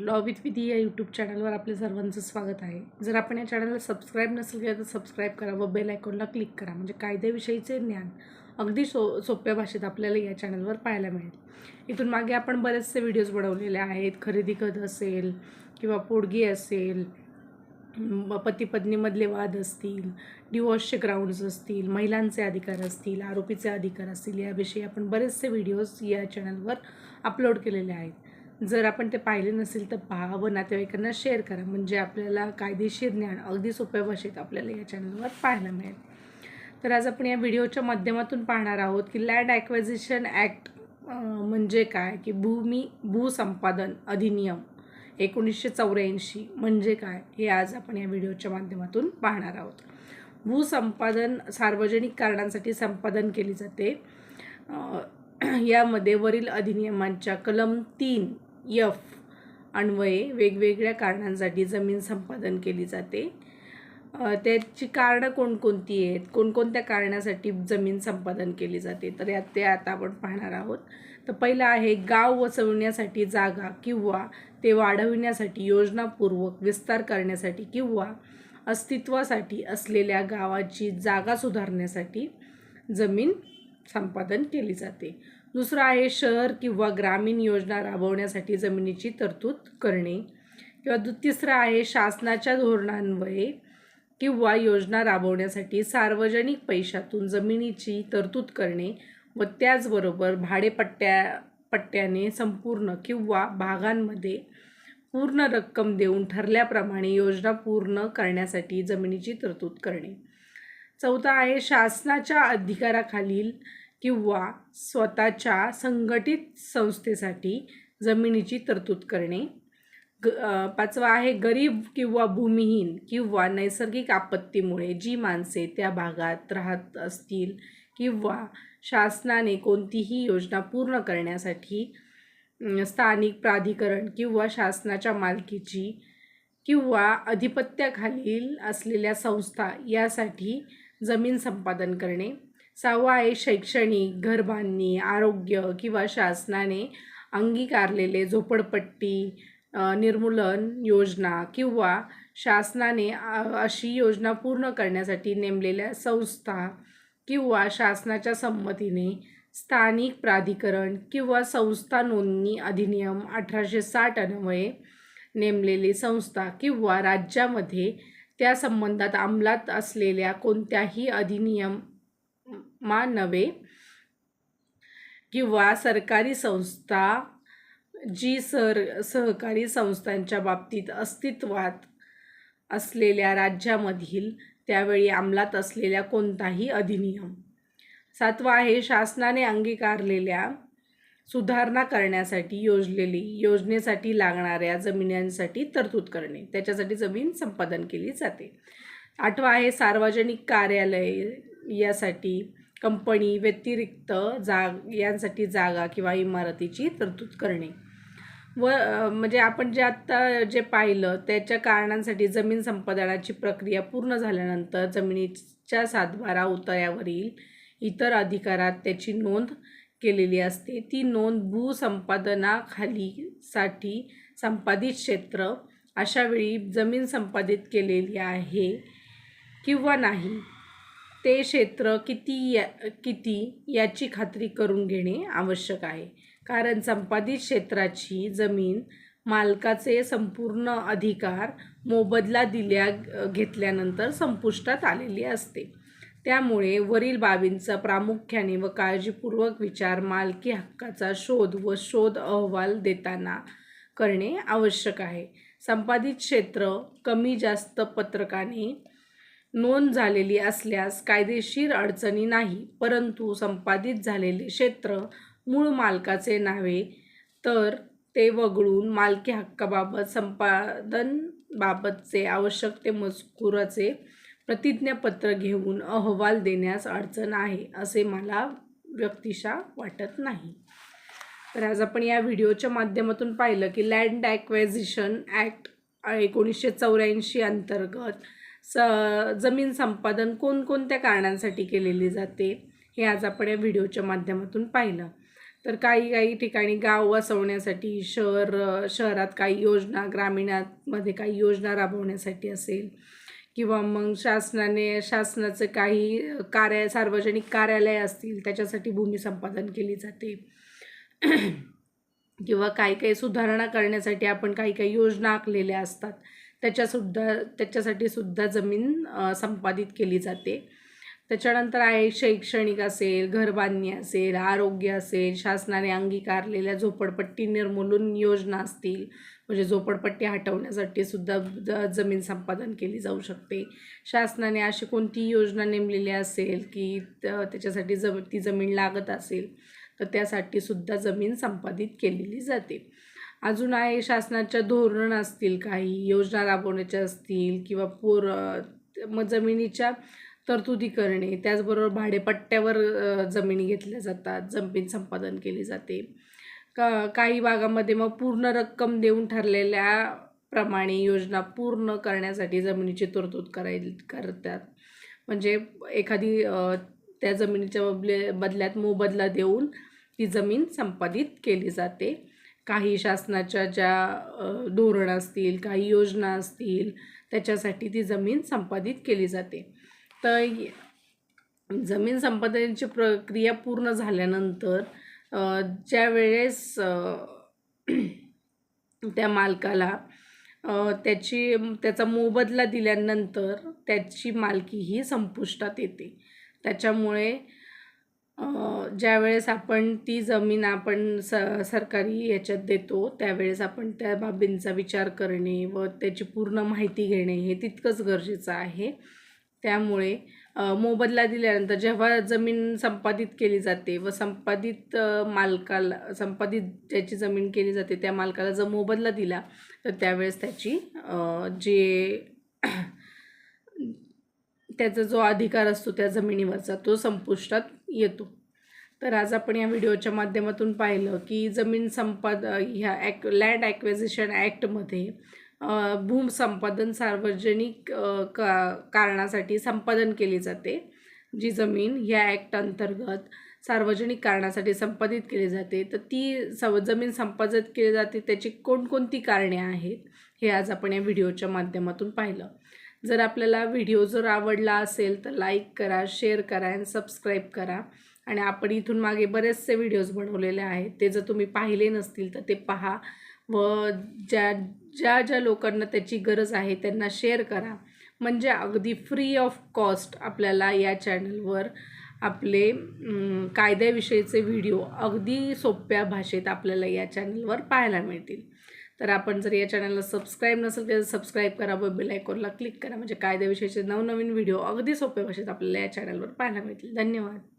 Law with विधी या YouTube चॅनलवर आपल्या सर्वांचं स्वागत आहे. जर आपण या चॅनलला सबस्क्राईब नसेल केलं तर सबस्क्राईब करा व बेल आयकॉनला क्लिक करा. म्हणजे कायद्याविषयीचे ज्ञान अगदी सो सोप्या भाषेत आपल्याला या चॅनलवर पाहायला मिळेल. इथून मागे आपण बरेचसे व्हिडिओज बनवलेले आहेत. खरेदी खत असेल किंवा पोडगी असेल पती पत्नीमधले वाद असतील डिवॉर्सचे ग्राउंड्स असतील महिलांचे अधिकार असतील आरोपीचे अधिकार असतील याविषयी आपण बरेचसे व्हिडिओज या चॅनलवर अपलोड केलेले आहेत. जर आपण ते पाहिले नसेल तर पहा व नातेवाईकांना शेअर करा. म्हणजे आपल्याला कायदेशीर ज्ञान अगदी सोप्या भाषेत आपल्याला या चॅनलवर पाहायला मिळेल. तर आज आपण या व्हिडिओच्या माध्यमातून पाहणार आहोत की लँड ॲक्वेजिशन ॲक्ट म्हणजे काय? की भूमी भूसंपादन अधिनियम एकोणीसशे चौऱ्याऐंशी म्हणजे काय? हे आज आपण या व्हिडिओच्या माध्यमातून पाहणार आहोत. भूसंपादन सार्वजनिक कारणांसाठी संपादन केली जाते. यामध्ये वरील अधिनियमांच्या कलम तीन यफ अन्वये वेगवेगळ्या कारणांसाठी जमीन संपादन केली जाते. त्याची कारणं कोणकोणती आहेत? कोणकोणत्या कारणासाठी जमीन संपादन केली जाते? तर यात ते आता आपण पाहणार आहोत. तर पहिलं आहे गाव वसवण्यासाठी जागा किंवा ते वाढविण्यासाठी योजनापूर्वक विस्तार करण्यासाठी किंवा अस्तित्वासाठी असलेल्या गावाची जागा सुधारण्यासाठी जमीन संपादन केली जाते. दुसरं आहे शहर किंवा ग्रामीण योजना राबवण्यासाठी जमिनीची तरतूद करणे. किंवा दु तिसरं आहे शासनाच्या धोरणान्वये किंवा योजना राबवण्यासाठी सार्वजनिक पैशातून जमिनीची तरतूद करणे व त्याचबरोबर भाडेपट्ट्या पट्ट्याने संपूर्ण किंवा भागांमध्ये पूर्ण रक्कम देऊन ठरल्याप्रमाणे योजना पूर्ण करण्यासाठी जमिनीची तरतूद करणे. चौथा आहे शासनाच्या अधिकाराखालील किंवा स्वतःच्या संघटित संस्थेसाठी जमिनीची तरतूद करणे. ग पाचवा आहे गरीब किंवा भूमिहीन किंवा नैसर्गिक आपत्तीमुळे जी माणसे त्या भागात राहत असतील किंवा शासनाने कोणतीही योजना पूर्ण करण्यासाठी स्थानिक प्राधिकरण किंवा शासनाच्या मालकीची किंवा अधिपत्याखालील असलेल्या संस्था यासाठी जमीन संपादन करणे. सहावा आहे शैक्षणिक घरबांधणी आरोग्य किंवा शासनाने अंगीकारलेले झोपडपट्टी निर्मूलन योजना किंवा शासनाने अशी योजना पूर्ण करण्यासाठी नेमलेल्या संस्था किंवा शासनाच्या संमतीने स्थानिक प्राधिकरण किंवा संस्था नोंदणी अधिनियम अठराशे साठ अन्वये नेमलेली संस्था किंवा राज्यामध्ये त्या संबंधात अंमलात असलेल्या कोणत्याही अधिनियम अधिनियमान्वये किंवा सरकारी संस्था जी सर सहकारी संस्थांच्या बाबतीत अस्तित्वात असलेल्या राज्यामधील त्यावेळी अंमलात असलेल्या कोणताही अधिनियम. सातवा आहे शासनाने अंगीकारलेल्या सुधारणा करण्यासाठी योजलेली योजनेसाठी लागणाऱ्या जमिनांसाठी तरतूद करणे. त्याच्यासाठी जमीन संपादन केली जाते. आठवा आहे सार्वजनिक कार्यालय यासाठी कंपनी व्यतिरिक्त जाग यांसाठी जागा किंवा इमारतीची तरतूद करणे. व म्हणजे आपण जे आत्ता जे पाहिलं त्याच्या कारणांसाठी जमीन संपादनाची प्रक्रिया पूर्ण झाल्यानंतर जमिनीच्या सातबारा उतार्यावरील इतर अधिकारात त्याची नोंद केलेली असते. ती नोंद भूसंपादनाखालीसाठी संपादित क्षेत्र अशावेळी जमीन संपादित केलेली आहे किंवा नाही? ते क्षेत्र किती या किती याची खात्री करून घेणे आवश्यक आहे. कारण संपादित क्षेत्राची जमीन मालकाचे संपूर्ण अधिकार मोबदला दिल्या घेतल्यानंतर संपुष्टात आलेली असते. त्यामुळे वरील बाबींचा प्रामुख्याने व काळजीपूर्वक विचार मालकी हक्काचा शोध व शोध अहवाल देताना करणे आवश्यक आहे. संपादित क्षेत्र कमी जास्त पत्रकाने नोंद झालेली असल्यास कायदेशीर अडचणी नाही परंतु संपादित झालेले क्षेत्र मूळ मालकाचे नावे तर ते वगळून मालकी हक्काबाबत संपादनबाबतचे आवश्यक ते मजकुराचे प्रतिज्ञापत्र घेऊन अहवाल देण्यास अडचण आहे असे मला व्यक्तिशा वाटत नाही. तर आज आपण या व्हिडिओच्या माध्यमातून पाहिलं की लँड ॲक्वेझिशन ॲक्ट एकोणीसशे चौऱ्याऐंशी अंतर्गत स जमीन संपादन कोणकोणत्या कारणांसाठी केलेली जाते हे आज आपण या व्हिडिओच्या माध्यमातून पाहिलं. तर काही काही ठिकाणी गाव वसवण्यासाठी शहर शहरात काही योजना ग्रामीणामध्ये काही योजना राबवण्यासाठी असेल किंवा मग शासनाने शासनाचं काही कार्य सार्वजनिक कार्यालय असतील त्याच्यासाठी भूमी संपादन केली जाते. किंवा काही काही सुधारणा करण्यासाठी आपण काही काही योजना आखलेल्या असतात. त्याच्यासुद्धा त्याच्यासाठी सुद्धा जमीन संपादित केली जाते. त्याच्यानंतर आहे शैक्षणिक असेल घरबांधणी असेल आरोग्य असेल शासनाने अंगीकारलेल्या झोपडपट्टी निर्मूलन योजना असतील. म्हणजे झोपडपट्टी हटवण्यासाठी सुद्धा ज जमीन संपादन केली जाऊ शकते. शासनाने अशी कोणती योजना नेमलेली असेल की त- त्याच्यासाठी जम ती जमीन लागत असेल तर त्यासाठी सुद्धा जमीन संपादित केलेली जाते. अजून आहे शासनाच्या धोरण असतील काही योजना राबवण्याच्या असतील किंवा पोर मग जमिनीच्या तरतुदी करणे त्याचबरोबर भाडेपट्ट्यावर जमिनी घेतल्या जातात जमीन संपादन केली जाते. का काही भागामध्ये मग पूर्ण रक्कम देऊन ठरलेल्या प्रमाणे योजना पूर्ण करण्यासाठी जमिनीची तरतूद कराय करतात. म्हणजे एखादी त्या जमिनीच्या बदले बदल्यात मोबदला देऊन ती जमीन संपादित केली जाते. काही शासनाच्या ज्या धोरण असतील काही योजना असतील त्याच्यासाठी ती जमीन संपादित केली जाते. तर जमीन संपादनाची प्रक्रिया पूर्ण झाल्यानंतर ज्या वेळेस त्या मालकाला त्याची त्याचा मोबदला दिल्यानंतर त्याची मालकी ही संपुष्टात येते. त्याच्यामुळे ज्यावेळेस आपण ती जमीन आपण स सरकारी याच्यात देतो त्यावेळेस आपण त्या बाबींचा विचार करणे व त्याची पूर्ण माहिती घेणे हे तितकंच गरजेचं आहे. त्यामुळे मोबदला दिल्यानंतर जेव्हा जमीन संपादित केली जाते व संपादित मालकाला संपादित ज्याची जमीन केली जाते त्या मालकाला जर मोबदला दिला तर त्यावेळेस त्याची जे त्याचा जो अधिकार असतो त्या जमिनीवरचा तो संपुष्टात येतो. तर आज आपण या व्हिडिओच्या माध्यमातून पाहिलं की जमीन संपाद ह्या ॲक लँड ॲक्वेजिशन ॲक्टमध्ये भूसंपादन सार्वजनिक का कारणासाठी संपादन केली जाते. जी जमीन ह्या ॲक्ट अंतर्गत सार्वजनिक कारणासाठी संपादित केली जाते. तर ती सव जमीन संपादित केली जाते त्याची कोणकोणती कारणे आहेत हे आज आपण या व्हिडिओच्या माध्यमातून पाहिलं. जर आपल्याला व्हिडिओ जर आवडला असेल तर लाईक करा शेअर करा अँड सबस्क्राईब करा. आणि आपण इथून मागे बरेचसे व्हिडिओज बनवलेले आहेत. ते जर तुम्ही पाहिले नसतील तर ते पहा व ज्या ज्या ज्या लोकांना त्याची गरज आहे त्यांना शेअर करा. म्हणजे अगदी फ्री ऑफ कॉस्ट आपल्याला या चॅनलवर आपले कायद्याविषयीचे व्हिडिओ अगदी सोप्या भाषेत आपल्याला या चॅनलवर पाहायला मिळतील. तर आपण जर या चॅनलला सबस्क्राईब नसेल तर सबस्क्राईब करा. व बेल आयकॉनला क्लिक करा. म्हणजे कायद्याविषयीचे नवनवीन व्हिडिओ अगदी सोप्या भाषेत आपल्याला या चॅनलवर पाहायला मिळतील. धन्यवाद.